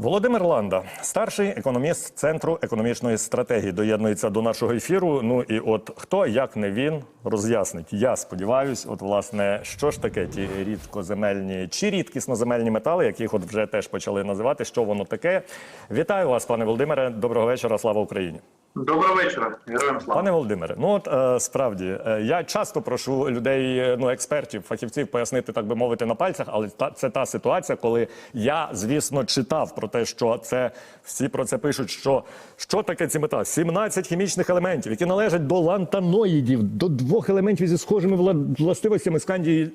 Володимир Ланда, старший економіст Центру економічної стратегії, доєднується до нашого ефіру. Ну і от хто, як не він, роз'яснить. Я сподіваюсь, от власне, що ж таке ті рідкоземельні чи рідкісноземельні метали, яких от вже теж почали називати. Що воно таке? Вітаю вас, пане Володимире. Доброго вечора. Слава Україні. Доброго вечора, героям слава. Пане Володимире, ну от е, справді е, я часто прошу людей, е, ну експертів, фахівців пояснити, так би мовити, на пальцях, але та це та ситуація, коли я, звісно, читав про те, що це всі про це пишуть. Що що таке ці мета? 17 хімічних елементів, які належать до лантаноїдів, до двох елементів зі схожими вла- властивостями скандії.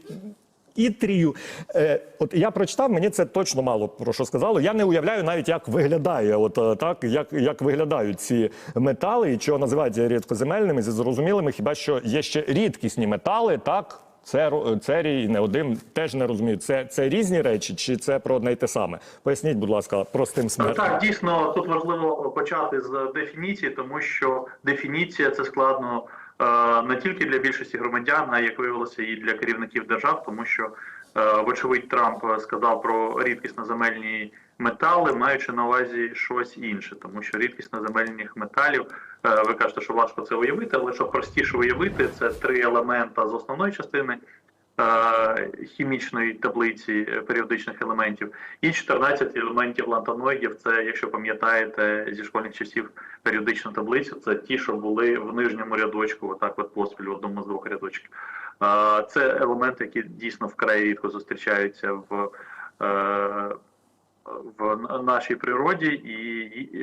Ітрію. Е, от я прочитав, мені це точно мало про що сказало. Я не уявляю навіть, як виглядає, от е, так, як, як виглядають ці метали і чого називають рідкоземельними, зі зрозумілими, хіба що є ще рідкісні метали, так? Це церій, не один теж не розумію. Це, це різні речі, чи це про одне й те саме? Поясніть, будь ласка, простим смертним. Так, дійсно, тут важливо почати з дефініції, тому що дефініція це складно не тільки для більшості громадян, а як виявилося, і для керівників держав, тому що, е, вочевидь, Трамп сказав про рідкісно-земельні метали, маючи на увазі щось інше, тому що рідкісно-земельних металів, е, ви кажете, що важко це уявити, але що простіше уявити, це три елемента з основної частини. Е, Хімічної таблиці періодичних елементів і 14 елементів лантаноїдів. Це, якщо пам'ятаєте зі школьних часів періодичну таблицю, це ті, що були в нижньому рядочку, отак от поспіль в одному з двох рядочків. Е, Це елементи, які дійсно вкрай рідко зустрічаються в. е, в нашій природі, і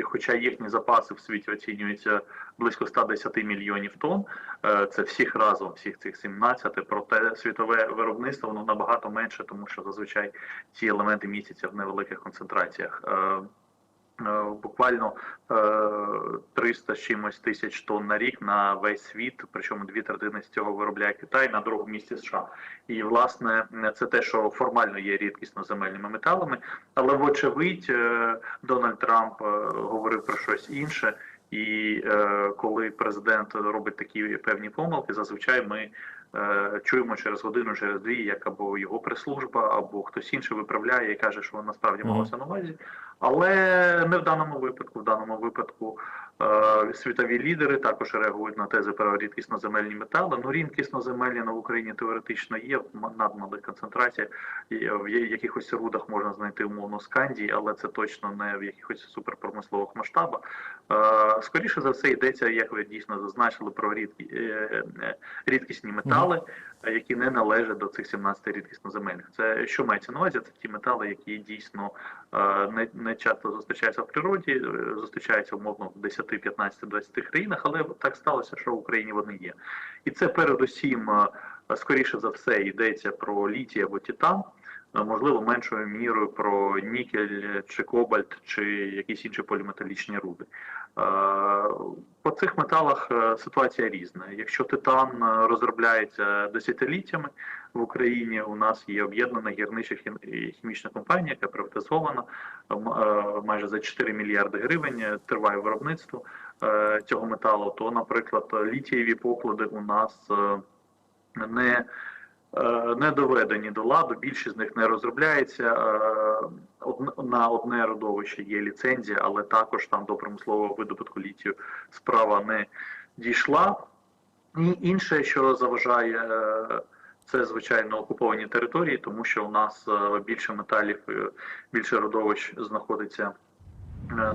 хоча їхні запаси в світі оцінюються близько 110 мільйонів тонн, е, це всіх разом, всіх цих 17, проте світове виробництво воно набагато менше, тому що зазвичай ці елементи містяться в невеликих концентраціях. Е, е, Буквально е, 300 з чимось тисяч тонн на рік на весь світ, причому дві третини з цього виробляє Китай на другому місці США. І власне це те, що формально є рідкісно земельними металами, але вочевидь е, Дональд Трамп е, говорив про щось інше. І е, коли президент робить такі певні помилки, зазвичай ми е, чуємо через годину, через дві, як або його прес-служба, або хтось інший виправляє і каже, що насправді Мгм. малося на увазі. Але не в даному випадку. В даному випадку е, світові лідери також реагують на тези про рідкісно-земельні метали. Ну, рідкісно-земельні на Україні теоретично є в надмалих концентраціях. В якихось рудах можна знайти умовно скандії, але це точно не в якихось суперпромислових масштабах. Е, Скоріше за все йдеться, як ви дійсно зазначили, про е, е, рідкісні метали, е, які не належать до цих 17 рідкісно-земельних. Це що мається на увазі? Це ті метали, які дійсно е, не, не часто зустрічаються в природі, е, зустрічаються умовно в 10, 15, 20 країнах, але так сталося, що в Україні вони є. І це передусім, е, скоріше за все, йдеться про літій або титан. Можливо, меншою мірою про нікель чи кобальт, чи якісь інші поліметалічні руди. Е, По цих металах е, ситуація різна. Якщо титан е, розробляється десятиліттями в Україні, у нас є об'єднана гірнича хім- хімічна компанія, яка приватизована майже за 4 мільярди гривень. Триває виробництво цього металу. То, наприклад, літієві поклади у нас не не доведені до ладу, більшість з них не розробляється. На одне родовище є ліцензія, але також там до промислового видобутку літію справа не дійшла. І інше, що заважає, е, це звичайно окуповані території, тому що у нас е, більше металів, е, більше родовищ знаходиться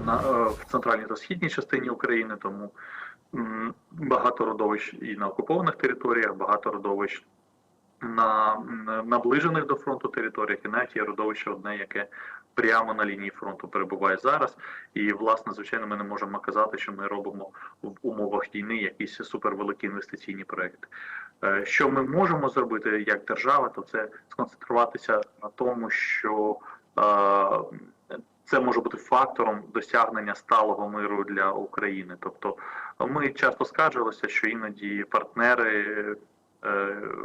на в центральній та східній частині України, тому багато родовищ і на окупованих територіях, багато родовищ на наближених до фронту територіях, і навіть є родовище одне, яке прямо на лінії фронту перебуває зараз. І власне, звичайно, ми не можемо казати, що ми робимо в умовах війни якісь супервеликі інвестиційні проекти. Е, Що ми можемо зробити як держава, то це сконцентруватися на тому, що е, це може бути фактором досягнення сталого миру для України. Тобто, ми часто скаржилися, що іноді партнери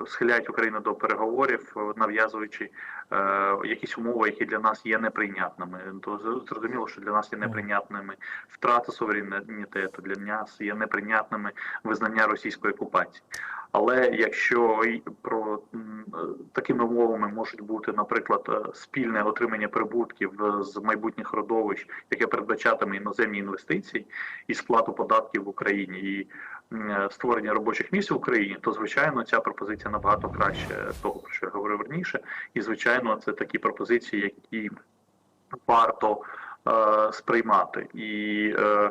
схиляють Україну до переговорів, е, нав'язуючи е, якісь умови, які для нас є неприйнятними. То зрозуміло, що для нас є неприйнятними втрата суверенітету, для нас є неприйнятними визнання російської окупації. Але якщо про такими умовами можуть бути, наприклад, е, спільне отримання прибутків е, з майбутніх родовищ, яке передбачатиме іноземні інвестиції і сплату податків в Україні, і е, створення робочих місць в Україні, то звичайно ця пропозиція набагато краще того, про що я говорив раніше. І звичайно, це такі пропозиції, які варто е, сприймати. І е,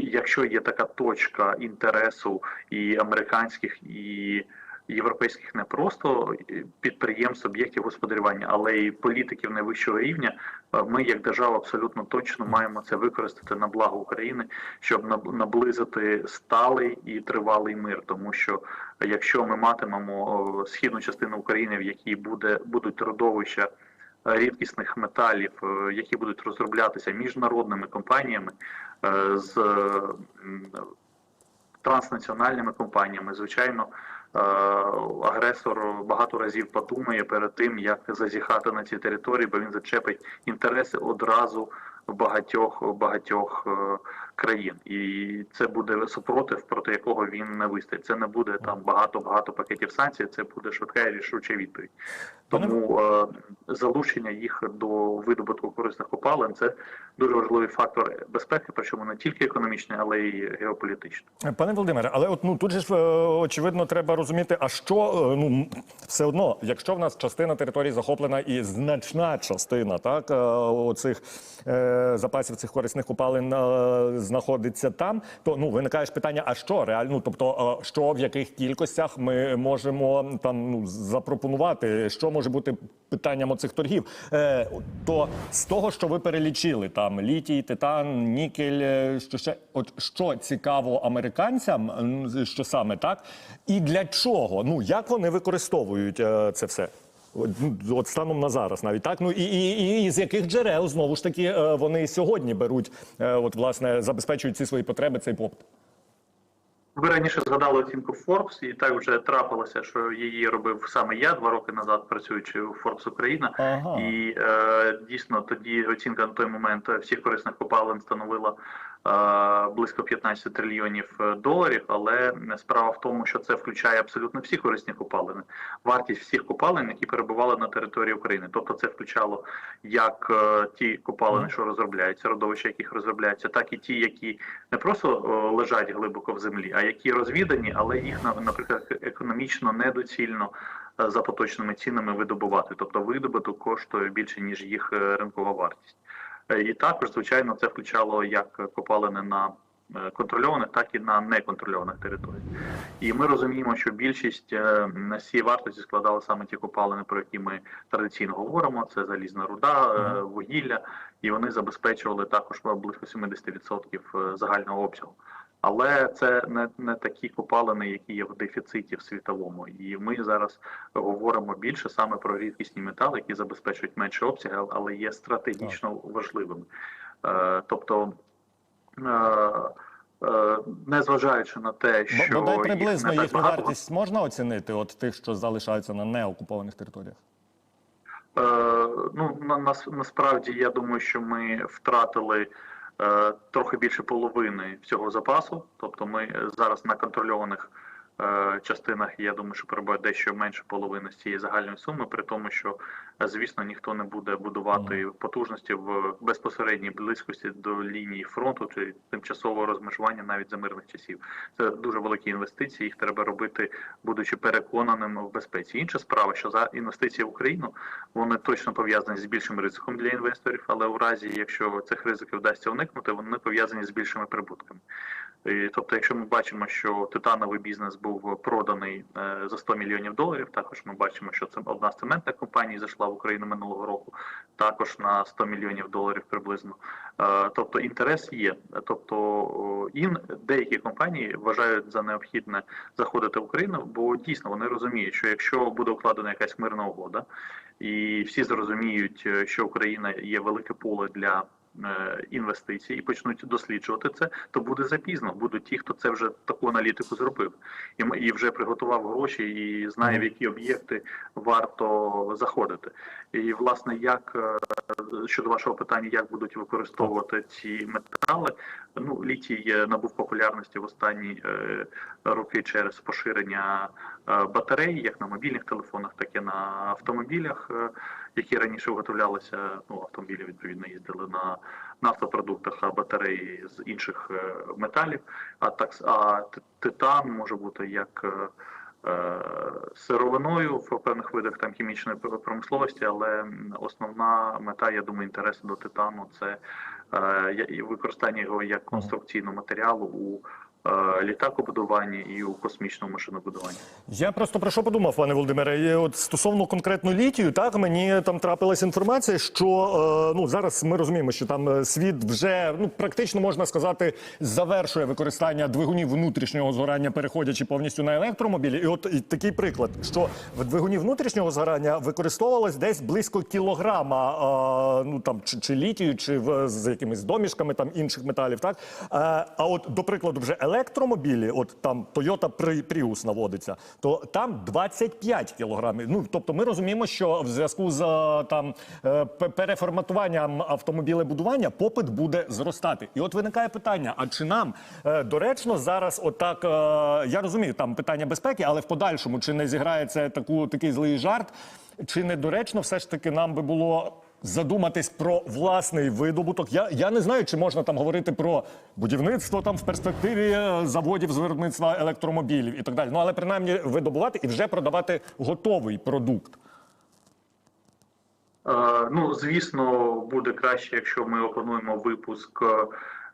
якщо є така точка інтересу і американських, і європейських не просто підприємств, об'єктів господарювання, але й політиків найвищого рівня, е, ми як держава абсолютно точно маємо це використати на благо України, щоб наб- наблизити сталий і тривалий мир. Тому що якщо ми матимемо східну частину України, в якій буде будуть родовища рідкісних металів, е, які будуть розроблятися міжнародними компаніями е, з транснаціональними компаніями, звичайно. е, Агресор багато разів подумає перед тим, як зазіхати на ці території, бо він зачепить інтереси одразу багатьох багатьох країн, і це буде супротив, проти якого він не вистоїть. Це не буде там багато багато пакетів санкцій. Це буде швидка і рішуча відповідь. Тому е, залучення їх до видобутку корисних копалин це дуже важливий фактор безпеки, причому не тільки економічний, але й геополітичний. Пане Володимире, але от ну тут же ж е, очевидно треба розуміти, а що е, ну все одно, якщо в нас частина території захоплена і значна частина так е, оцих е, запасів цих корисних копалин знаходиться там, то ну виникає ж питання: а що реально? Ну, тобто, е, що в яких кількостях ми можемо там ну запропонувати, що може бути питанням оцих торгів? Е, то з того, що ви перелічили, там літій, титан, нікель, е, що ще от що цікаво американцям, що саме так, і для чого? Ну як вони використовують е, це все? От, ну, станом на зараз, навіть так. Ну і, і, і з яких джерел знову ж таки е, вони сьогодні беруть, е, от власне забезпечують ці свої потреби, цей попит. Ви раніше згадали оцінку Forbes, і так вже трапилося, що її робив саме я два роки назад, працюючи у Forbes Україна. Ага. І е, дійсно тоді оцінка на той момент всіх корисних копалин становила близько 15 трильйонів е, доларів. Але справа в тому, що це включає абсолютно всі корисні копалини, вартість всіх копалин, які перебували на території України. Тобто це включало як е, ті копалини, що розробляються, родовища, яких розробляються, так і ті, які не просто е, лежать глибоко в землі, а які розвідані, але їх на- наприклад економічно недоцільно е, за поточними цінами видобувати. Тобто видобуток коштує більше ніж їх е, ринкова вартість. Е, І також, звичайно, це включало як копалини на е, контрольованих, так і на неконтрольованих територіях. І ми розуміємо, що більшість е, на всій вартості складали саме ті копалини, про які ми традиційно говоримо: це залізна руда, е, вугілля, і вони забезпечували також близько 70% е, загального обсягу. Але це не, не такі копалини, які є в дефіциті в світовому. І ми зараз говоримо більше саме про рідкісні метали, які забезпечують менше обсяги, але є стратегічно важливими. Е, тобто, е, е, незважаючи на те, що Бодай їх приблизно так їхню багато, вартість можна оцінити, от тих, що залишаються на неокупованих територіях. Е, ну на, нас, насправді я думаю, що ми втратили трохи більше половини всього запасу. Тобто, ми зараз на контрольованих е, частинах, я думаю, що перебуває дещо менше половини з цієї загальної суми, при тому, що е, звісно ніхто не буде будувати потужності в безпосередній близькості до лінії фронту чи тимчасового розмежування навіть за мирних часів. Це дуже великі інвестиції. Їх треба робити, будучи переконаним в безпеці. Інша справа, що за інвестиції в Україну вони точно пов'язані з більшим ризиком для інвесторів, але у разі, якщо цих ризиків вдасться уникнути, вони пов'язані з більшими прибутками. І, тобто, якщо ми бачимо, що титановий бізнес був проданий е, за 100 мільйонів доларів, також ми бачимо, що це одна з цементних компаній зайшла в Україну минулого року, також на 100 мільйонів доларів приблизно. Е, тобто інтерес є. Тобто ін деякі компанії вважають за необхідне заходити в Україну, бо дійсно вони розуміють, що якщо буде укладена якась мирна угода, і всі зрозуміють, е, що Україна є велике поле для е, інвестицій і почнуть досліджувати це, то буде запізно. Будуть ті, хто це вже таку аналітику зробив і, і вже приготував гроші і знає, в які об'єкти варто заходити. І власне, як е, щодо вашого питання, як будуть використовувати ці метали, ну літій е, набув популярності в останні е, роки через поширення е, батарей, як на мобільних телефонах, так і на автомобілях, е, раніше виготовлялися. Ну автомобілі відповідно їздили на нафтопродуктах, а батареї з інших е, металів. А так а титан може бути як е, е, сировиною в певних видах там хімічної промисловості, але основна мета, я думаю, інтересу до титану це е, використання його як конструкційного матеріалу у літакобудуванні і у космічному машинобудуванні. Я просто про що подумав, пане Володимире. І От стосовно конкретно літію, так мені там трапилась інформація, що е, ну зараз ми розуміємо, що там е, світ вже ну практично можна сказати завершує використання двигунів внутрішнього згорання, переходячи повністю на електромобілі. І от і такий приклад, що в двигуні внутрішнього згорання використовувалось десь близько кілограма, е, ну там чи, чи літію, чи в, з якимись домішками там інших металів. Так е, а от до прикладу, вже електромобілі, от там Toyota Pri- Prius наводиться, то там 25 кілограмів. Ну тобто, ми розуміємо, що в зв'язку з е, там е, переформатуванням автомобілебудування попит буде зростати. І от виникає питання: а чи нам е, доречно зараз, отак я розумію, там питання безпеки, але в подальшому чи не зіграється таку такий злий жарт, чи недоречно все ж таки нам би було. Задуматись про власний видобуток. Я, я не знаю, чи можна там говорити про будівництво там в перспективі е, заводів з виробництва електромобілів і так далі. Ну але принаймні видобувати і вже продавати готовий продукт. Е, Ну, звісно, буде краще, якщо ми опануємо випуск е,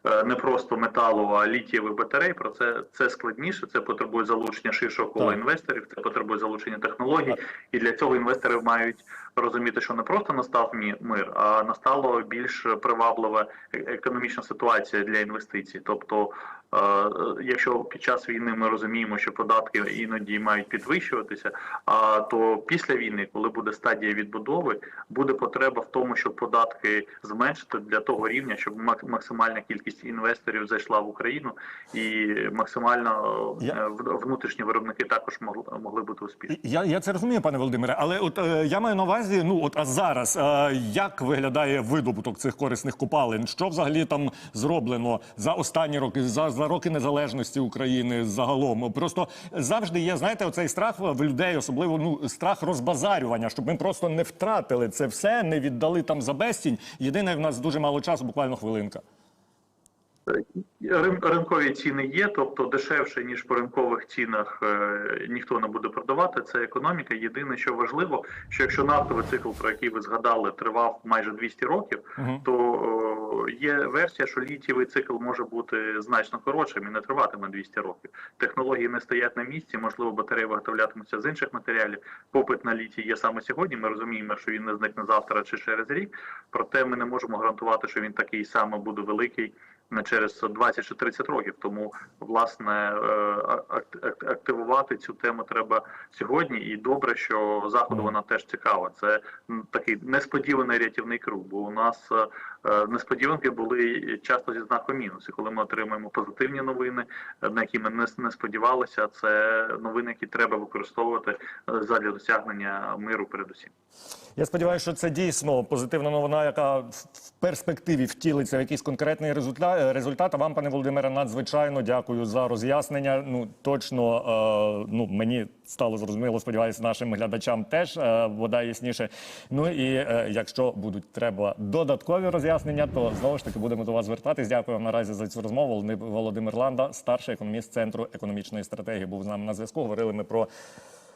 не просто металу, а літієвих батарей. Про це це складніше. Це потребує залучення ширшого кола Так. інвесторів, це потребує залучення технологій. І для цього інвестори мають розуміти, що не просто настав мир, а настало більш приваблива е- економічна ситуація для інвестицій. Тобто, е, е, якщо під час війни ми розуміємо, що податки іноді мають підвищуватися, а то після війни, коли буде стадія відбудови, буде потреба в тому, щоб податки зменшити для того рівня, щоб мак- максимальна кількість інвесторів зайшла в Україну, і максимально е, Я- внутрішні виробники також могли, могли бути успішні. Я, я це розумію, пане Володимире, але от е, я маю на увазі, ну от а зараз е, як виглядає видобуток цих корисних копалин? Що взагалі там зроблено за останні роки, за, за роки незалежності України загалом? Просто завжди є, знаєте, оцей страх в людей, особливо ну страх розбазарювання, щоб ми просто не втратили це все, не віддали там за безцінь. Єдине, в нас дуже мало часу, буквально хвилинка. Ринкові ціни є, тобто дешевше ніж по ринкових цінах е, ніхто не буде продавати. Це економіка. Єдине, що важливо, що якщо нафтовий цикл, про який ви згадали, тривав майже 200 років, то е, є версія, що літієвий цикл може бути значно коротшим і не триватиме 200 років. Технології не стоять на місці. Можливо, батареї виготовлятимуться з інших матеріалів. Попит на літій є саме сьогодні. Ми розуміємо, що він не зникне завтра чи через рік. Проте ми не можемо гарантувати, що він такий саме буде великий не через 20 чи 30 років. Тому власне е, ак- ак- активувати цю тему треба сьогодні. І добре, що заходу вона теж цікава. Це такий несподіваний рятівний круг. Бо у нас е, е, несподіванки були часто зі знаком мінус. І коли ми отримуємо позитивні новини, е, на які ми не, сподівалися, це новини, які треба використовувати е, задля досягнення миру, передусім. Я сподіваюся, що це дійсно позитивна новина, яка в перспективі втілиться в якийсь конкретний результат. результат. А вам, пане Володимире, надзвичайно дякую за роз'яснення. Ну точно е, ну мені стало зрозуміло. Сподіваюся, нашим глядачам теж е, вода ясніше. Ну і е, якщо будуть треба додаткові роз'яснення, то знову ж таки будемо до вас звертатись. Дякую вам наразі за цю розмову. Володимир Ланда, старший економіст центру економічної стратегії, був з нами на зв'язку. Говорили ми про